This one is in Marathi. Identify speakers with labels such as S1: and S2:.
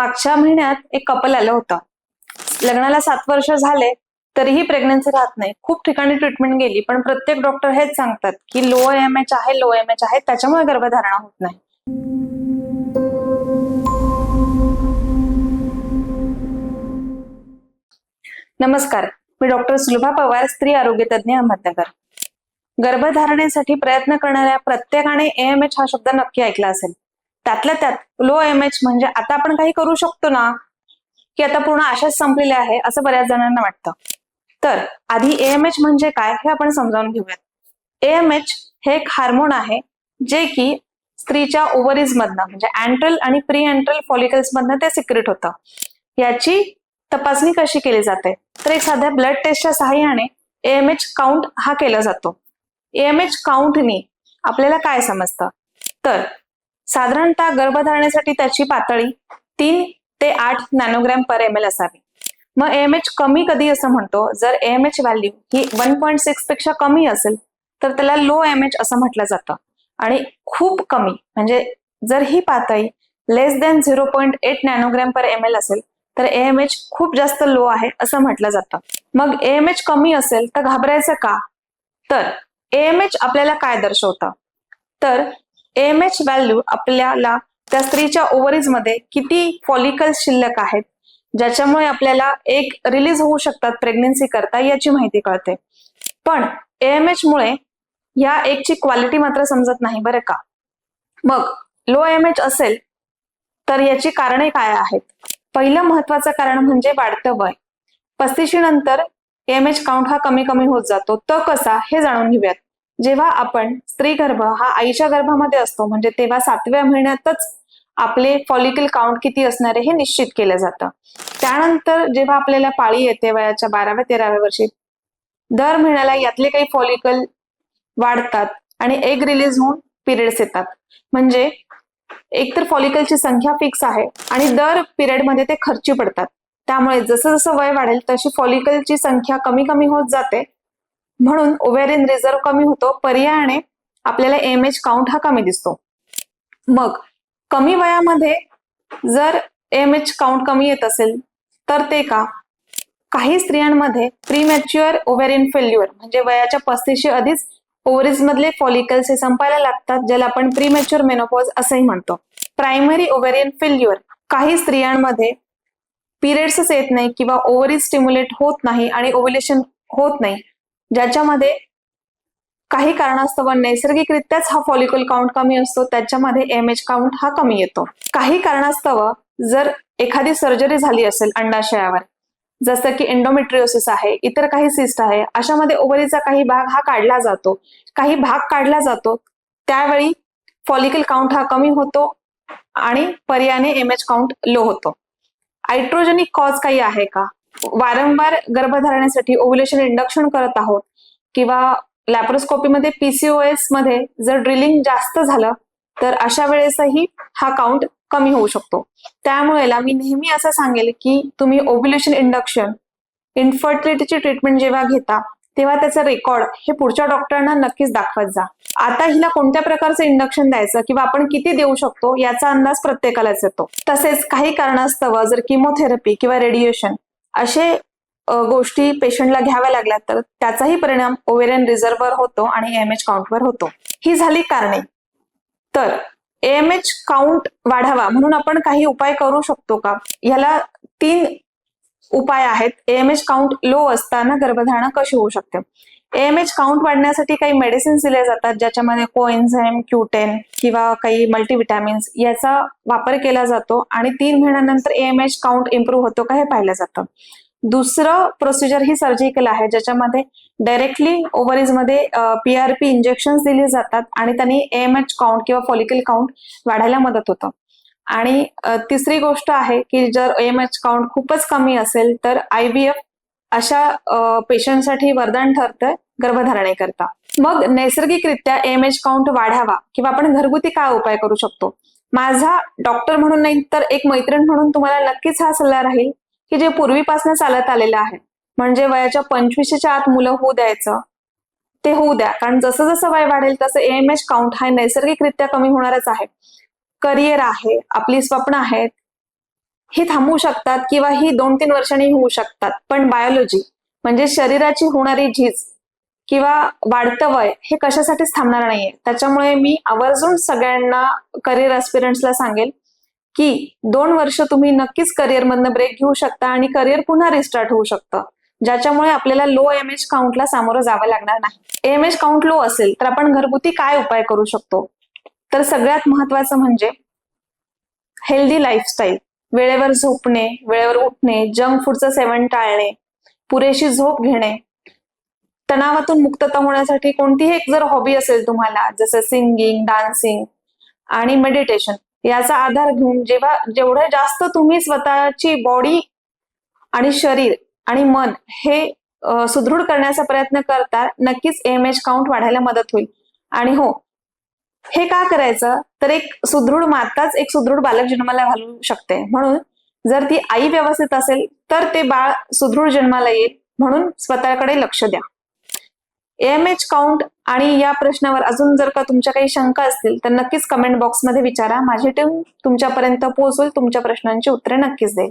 S1: मागच्या महिन्यात एक कपल आलं होतं. लग्नाला सात वर्ष झाले तरीही प्रेग्नन्सी राहत नाही. खूप ठिकाणी ट्रीटमेंट गेली पण प्रत्येक डॉक्टर हेच सांगतात की लो एम एच आहे लो एम एच आहे त्याच्यामुळे गर्भधारणा होत नाही. नमस्कार मी डॉक्टर सुलभा पवार स्त्री आरोग्य तज्ज्ञ अहमदनगर. गर्भधारणेसाठी प्रयत्न करणाऱ्या प्रत्येकाने एम एच हा शब्द नक्की ऐकला असेल. त्यातल्या त्यात लो एम एच म्हणजे आता आपण काही करू शकतो ना की आता पूर्ण आशाच संपलेल्या आहे असं बऱ्याच जणांना वाटतं. तर आधी एम एच म्हणजे काय हे आपण समजावून घेऊयात. एम एच हे एक हार्मोन आहे जे की स्त्रीच्या ओव्हरीज मधनं म्हणजे अँट्रल आणि प्री अँट्रल फॉलिकल्स मधनं ते सिक्रेट होतं. याची तपासणी कशी केली जाते? तर एक साध्या ब्लड टेस्टच्या सहाय्याने एम एच काउंट हा केला जातो. एम एच काउंटनी आपल्याला काय समजतं? तर साधारणतः गर्भधारणेसाठी त्याची पातळी तीन ते आठ नॅनोग्रॅम पर एम एल असावी. मग एम एच कमी कधी असं म्हणतो? जर एम एच व्हॅल्यू ही वन पॉईंट सिक्सपेक्षा कमी असेल तर त्याला लो एम एच असं म्हटलं जातं. आणि खूप कमी म्हणजे जर ही पातळी less than zero point eight nanogram per M L असेल तर एम एच खूप जास्त लो आहे असं म्हटलं जातं. मग एम एच कमी असेल तर घाबरायचं का? तर एम एच आपल्याला काय दर्शवतं? तर एम एच व्हॅल्यू आपल्याला त्या स्त्रीच्या ओव्हरीजमध्ये किती फॉलिकल्स शिल्लक आहेत? ज्याच्यामुळे आपल्याला एक रिलीज होऊ शकतात प्रेग्नेन्सी करता याची माहिती कळते. पण एएमएच मुळे या एकची क्वालिटी मात्र समजत नाही बरं का? मग लो एम एच असेल तर याची कारणे काय आहेत? पहिलं महत्वाचं कारण म्हणजे वाढतं वय. पस्तीशी नंतर एम एच काउंट हा कमी कमी होत जातो. तो कसा? हे जाणून घेऊयात. जेव्हा आपण स्त्री गर्भ हा आईच्या गर्भामध्ये असतो म्हणजे तेव्हा सातव्या महिन्यातच आपले फॉलिकल काउंट किती असणार आहे हे निश्चित केलं जातं. त्यानंतर जेव्हा आपल्याला पाळी येते वयाच्या बाराव्या तेराव्या वर्षी दर महिन्याला यातले काही फॉलिकल वाढतात आणि एग रिलीज होऊन पिरियड्स येतात. म्हणजे एकतर फॉलिकलची संख्या फिक्स आहे आणि दर पिरियडमध्ये ते खर्ची पडतात. त्यामुळे जसं जसं वय वाढेल तशी फॉलिकलची संख्या कमी कमी होत जाते म्हणून ओव्हेरियन रिझर्व कमी होतो पर्यायाने आपल्याला एम एच काउंट हा कमी दिसतो. मग कमी वयामध्ये जर एम एच काउंट कमी येत असेल तर ते का? काही स्त्रियांमध्ये प्रीमॅच्युअर ओव्हेरियन फेल्युअर म्हणजे वयाच्या पस्तीशी आधीच ओव्हरीज मधले फॉलिकल्स हे संपायला लागतात ज्याला आपण प्रीमॅच्युअर मेनोपॉज असंही म्हणतो. प्रायमरी ओव्हेरियन फेल्युअर काही स्त्रियांमध्ये पिरियड्सच येत नाही किंवा ओव्हरीज स्टिम्युलेट होत नाही आणि ओव्युलेशन होत नाही. ज्याच्यामध्ये काही कारणास्तव नैसर्गिकरित्याच हा फॉलिकल काउंट कमी असतो त्याच्यामध्ये एम एच काउंट हा कमी येतो. काही कारणास्तव जर एखादी सर्जरी झाली असेल अंडाशयावर जसं की एंडोमेट्रिओसिस आहे इतर काही सिस्ट आहे अशामध्ये ओव्हरीचा काही भाग हा काढला जातो. काही भाग काढला जातो त्यावेळी फॉलिकल काउंट हा कमी होतो आणि पर्यायाने एम एच काउंट लो होतो. आयट्रोजेनिक कॉज काही आहे का? वारंवार गर्भधारणेसाठी ओव्युलेशन इंडक्शन करत आहोत किंवा लॅप्रोस्कोपीमध्ये पीसीओएसमध्ये जर ड्रिलिंग जास्त झालं तर अशा वेळेसही हा काउंट कमी होऊ शकतो. त्यामुळे मी नेहमी असं सांगेल की तुम्ही ओव्युलेशन इंडक्शन इन्फर्टिलिटीची ट्रीटमेंट जेव्हा घेता तेव्हा त्याचं रेकॉर्ड हे पुढच्या डॉक्टरांना नक्कीच दाखवत जा. आता हिला कोणत्या प्रकारचं इंडक्शन द्यायचं किंवा आपण किती देऊ शकतो याचा अंदाज प्रत्येकालाच येतो. तसेच काही कारणास्तव जर किमोथेरपी किंवा रेडिएशन असे गोष्टी पेशंटला घ्याव्या लागल्या तर त्याचाही परिणाम ओवेरियन रिझर्व्हवर होतो आणि एम एच काउंटवर होतो. ही झाली कारणे. तर एएमएच काउंट वाढावा म्हणून आपण काही उपाय करू शकतो का? याला तीन उपाय आहेत. एएमएच काउंट लो असताना गर्भधारणा कशी होऊ शकते? एएमएच काउंट वाढण्यासाठी काही मेडिसिन्स दिले जातात ज्याच्यामध्ये कोएन्झाईम क्युटेन किंवा काही मल्टीविटॅमिन्स याचा वापर केला जातो आणि तीन महिन्यानंतर एएमएच काउंट इम्प्रूव्ह होतो का हे पाहिलं जातं. दुसरं प्रोसिजर ही सर्जिकल आहे ज्याच्यामध्ये डायरेक्टली ओव्हरीजमध्ये पीआरपी इंजेक्शन दिले जातात आणि त्यांनी एम एच काउंट किंवा फॉलिकल काउंट वाढायला मदत होतं. आणि तिसरी गोष्ट आहे की जर एम एच काउंट खूपच कमी असेल तर आय बी एफ अशा पेशंटसाठी वरदान ठरतं गर्भधारणेकरता. मग नैसर्गिकरित्या एम एच काउंट वाढावा किंवा आपण घरगुती काय उपाय करू शकतो? माझा डॉक्टर म्हणून नाही तर एक मैत्रीण म्हणून तुम्हाला नक्कीच हा सल्ला राहील की जे पूर्वीपासून चालत आलेलं आहे. म्हणजे वयाच्या पंचवीसच्या आत मुलं होऊ द्यायचं ते होऊ द्या. कारण जसं जसं वय वाढेल तसं एम एच काउंट हा नैसर्गिकरित्या कमी होणारच आहे. करिअर आहे आपली स्वप्न आहेत ही थांबू शकतात किंवा ही दोन तीन वर्षांनी होऊ शकतात. पण बायोलॉजी म्हणजे शरीराची होणारी झीज किंवा वाढतं वय हे कशासाठीच थांबणार नाहीये. त्याच्यामुळे मी आवर्जून सगळ्यांना करिअर ॲस्पिरंट्सला सांगेल की दोन वर्ष तुम्ही नक्कीच करिअरमधनं ब्रेक घेऊ शकता आणि करिअर पुन्हा रिस्टार्ट होऊ शकतं. ज्याच्यामुळे आपल्याला लो एम एच काउंटला सामोरं जावं लागणार नाही. एम एच काउंट लो असेल तर आपण घरगुती काय उपाय करू शकतो? तर सगळ्यात महत्वाचं म्हणजे हेल्दी लाईफस्टाईल वेळेवर झोपणे वेळेवर उठणे जंक फूडचं सेवन टाळणे पुरेशी झोप घेणे. तणावातून मुक्तता होण्यासाठी कोणतीही एक जर हॉबी असेल तुम्हाला जसं सिंगिंग डान्सिंग आणि मेडिटेशन याचा आधार घेऊन जेव्हा जेवढं जास्त तुम्ही स्वतःची बॉडी आणि शरीर आणि मन हे सुदृढ करण्याचा प्रयत्न करता नक्कीच एम एच काउंट वाढायला मदत होईल. आणि हो हे का करायचं? तर एक सुदृढ माताच एक सुदृढ बालक जन्माला घालू शकते. म्हणून जर ती आई व्यवस्थित असेल तर ते बाळ सुदृढ जन्माला येईल. म्हणून स्वतःकडे लक्ष द्या. एम एच काउंट आणि या प्रश्नावर अजून जर का तुमच्या काही शंका असतील तर नक्कीच कमेंट बॉक्समध्ये विचारा. माझी टीम तुमच्यापर्यंत पोहोचवेल तुमच्या प्रश्नांची उत्तरे नक्कीच देईल.